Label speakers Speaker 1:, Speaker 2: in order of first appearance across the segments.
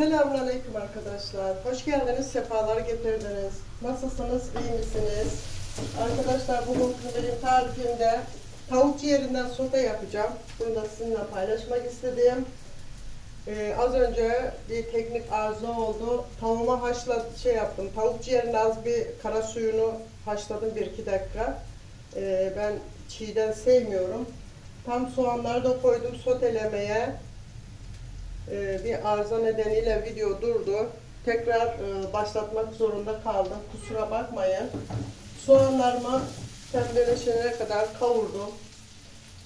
Speaker 1: Selamünaleyküm arkadaşlar. Hoş geldiniz, sefalar getirdiniz. Nasılsınız, iyi misiniz? Arkadaşlar bugün benim tarifimde tavuk ciğerinden sote yapacağım. Bunu da sizinle paylaşmak istedim. Ee, az önce bir teknik arıza oldu. Tavuğuma haşla şey yaptım. Tavuk ciğerinde az bir kara suyunu haşladım 1-2 dakika. Ee, ben çiğden sevmiyorum. Tam soğanları da koydum sotelemeye. Ee, bir arıza nedeniyle video durdu. Tekrar e, başlatmak zorunda kaldım. Kusura bakmayın. Soğanlarımı pembeleşene kadar kavurdum.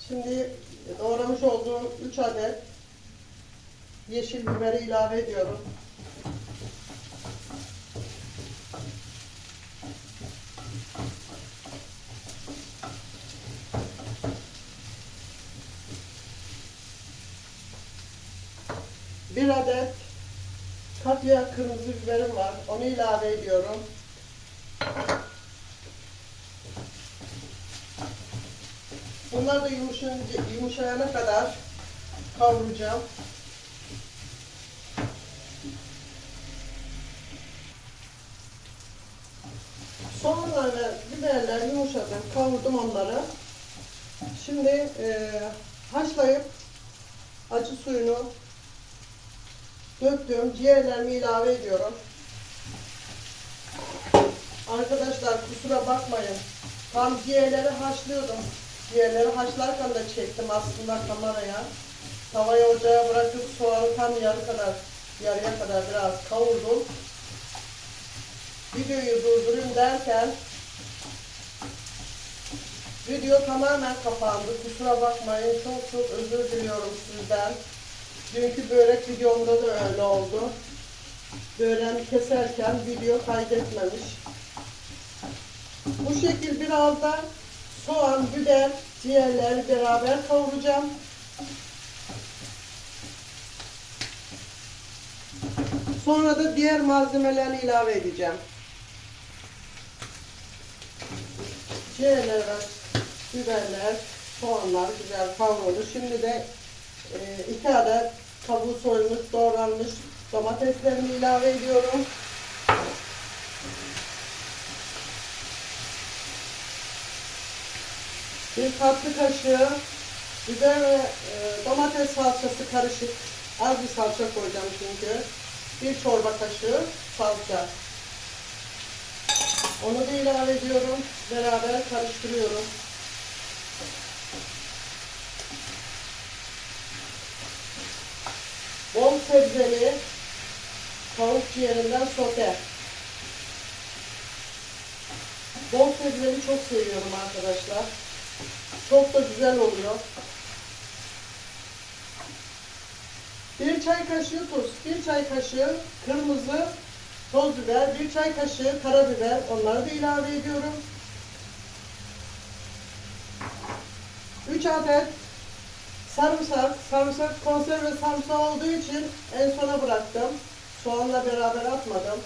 Speaker 1: Şimdi doğramış olduğum 3 adet yeşil biberi ilave ediyorum. Bir adet kapya kırmızı biberim var. Onu ilave ediyorum. Bunlar da yumuşayınca, yumuşayana kadar kavuracağım. Soğanlar biberler yumuşadı. Kavurdum onları. Şimdi e, haşlayıp acı suyunu döktüm. Ciğerlerimi ilave ediyorum. Arkadaşlar kusura bakmayın. Tam ciğerleri haşlıyordum. Ciğerleri haşlarken de çektim aslında kameraya. Tavayı ocağa bırakıp soğanı tam yarı kadar, yarıya kadar biraz kavurdum. Videoyu durdurayım derken video tamamen kapandı. Kusura bakmayın. Çok çok özür diliyorum sizden. Dünkü börek videomda da öyle oldu. Böreğimi keserken video kaydetmemiş. Bu şekil biraz da soğan, biber, ciğerleri beraber kavuracağım. Sonra da diğer malzemelerini ilave edeceğim. Ciğerler biberler, soğanlar güzel kavruldu. Şimdi de e, iki adet kabuğu soyulmuş, doğranmış domateslerimi ilave ediyorum. Bir tatlı kaşığı biber ve e, domates salçası karışık. Az bir salça koyacağım çünkü. Bir çorba kaşığı salça. Onu da ilave ediyorum. Beraber karıştırıyorum. Bol sebzeli tavuk ciğerinden sote. Bol sebzeli çok seviyorum arkadaşlar. Çok da güzel oluyor. Bir çay kaşığı tuz, bir çay kaşığı kırmızı toz biber, bir çay kaşığı karabiber. Onları da ilave ediyorum. 3 adet sarımsak. Sarımsak konserve sarımsak olduğu için en sona bıraktım. Soğanla beraber atmadım.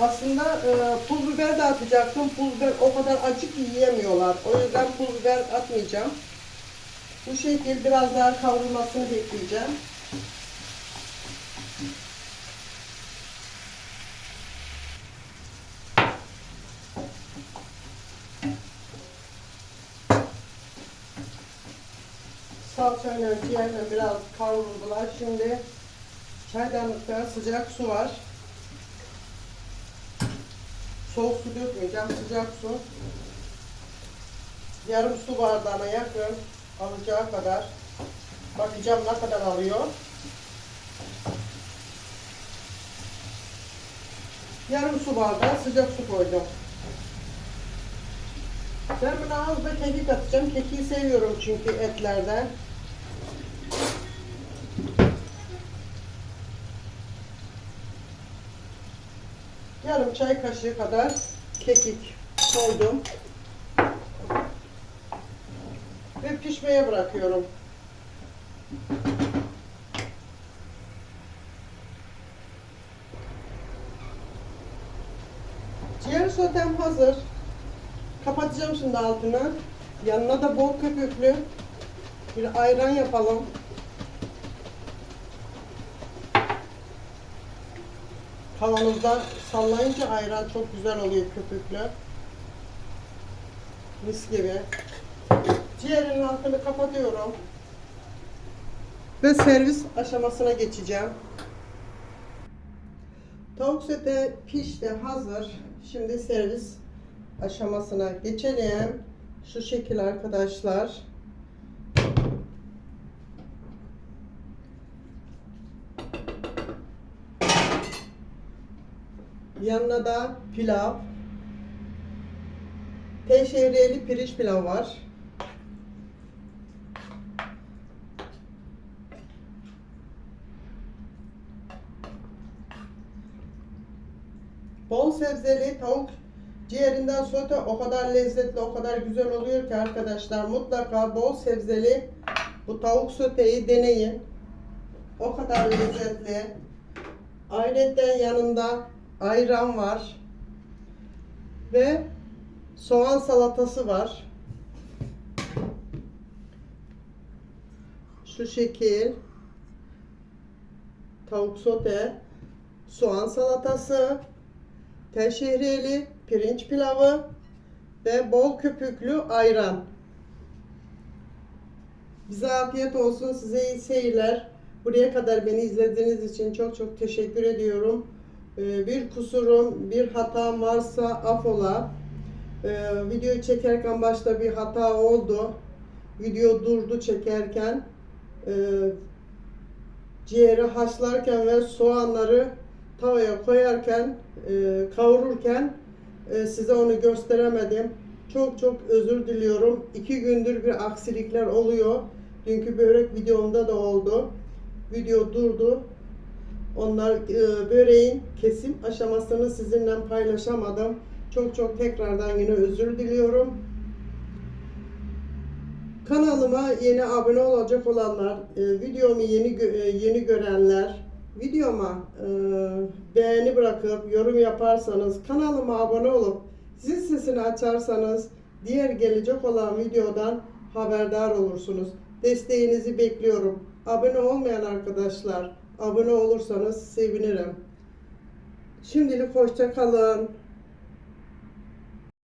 Speaker 1: Aslında e, pul biber de atacaktım. Pul biber o kadar acı ki yiyemiyorlar. O yüzden pul biber atmayacağım. Bu şekil biraz daha kavrulmasını bekleyeceğim. Salçayla ciğerle biraz kavruldular. Şimdi çaydanlıkta sıcak su var. Soğuk su dökmeyeceğim, sıcak su. Yarım su bardağına yakın alacağı kadar. Bakacağım ne kadar alıyor. Yarım su bardağı sıcak su koydum. Ben buna az da kekik atacağım. Kekiği seviyorum çünkü etlerden. Yarım çay kaşığı kadar kekik koydum. Ve pişmeye bırakıyorum. Ciğer sotem hazır. Kapatacağım şimdi altını. Yanına da bol köpüklü bir ayran yapalım. Kavanozda sallayınca ayran çok güzel oluyor köpüklü. Mis gibi. Ciğerin altını kapatıyorum. Ve servis aşamasına geçeceğim. Tavuk sote pişti hazır. Şimdi servis aşamasına geçelim. Şu şekil arkadaşlar. Yanına da pilav. Teşehriyeli pirinç pilav var. Bol sebzeli tavuk ciğerinden sote o kadar lezzetli, o kadar güzel oluyor ki arkadaşlar mutlaka bol sebzeli bu tavuk soteyi deneyin. O kadar lezzetli. Ayrıca yanında ayran var. Ve soğan salatası var. Şu şekil. Tavuk sote, soğan salatası, tel pirinç pilavı ve bol köpüklü ayran. Bize afiyet olsun, size iyi seyirler. Buraya kadar beni izlediğiniz için çok çok teşekkür ediyorum. Ee, Bir kusurum, bir hatam varsa affola. Ee, Videoyu çekerken başta bir hata oldu. Video durdu çekerken. Ee, Ciğeri haşlarken ve soğanları tavaya koyarken, e, kavururken e, size onu gösteremedim. Çok çok özür diliyorum. İki gündür bir aksilikler oluyor. Dünkü börek videomda da oldu. Video durdu. Onlar e, böreğin kesim aşamasını sizinle paylaşamadım. Çok çok tekrardan yine özür diliyorum. Kanalıma yeni abone olacak olanlar, e, videomu yeni e, yeni görenler, videoma e, beğeni bırakıp yorum yaparsanız, kanalıma abone olup zil sesini açarsanız diğer gelecek olan videodan haberdar olursunuz. Desteğinizi bekliyorum. Abone olmayan arkadaşlar, abone olursanız sevinirim. Şimdilik hoşça kalın.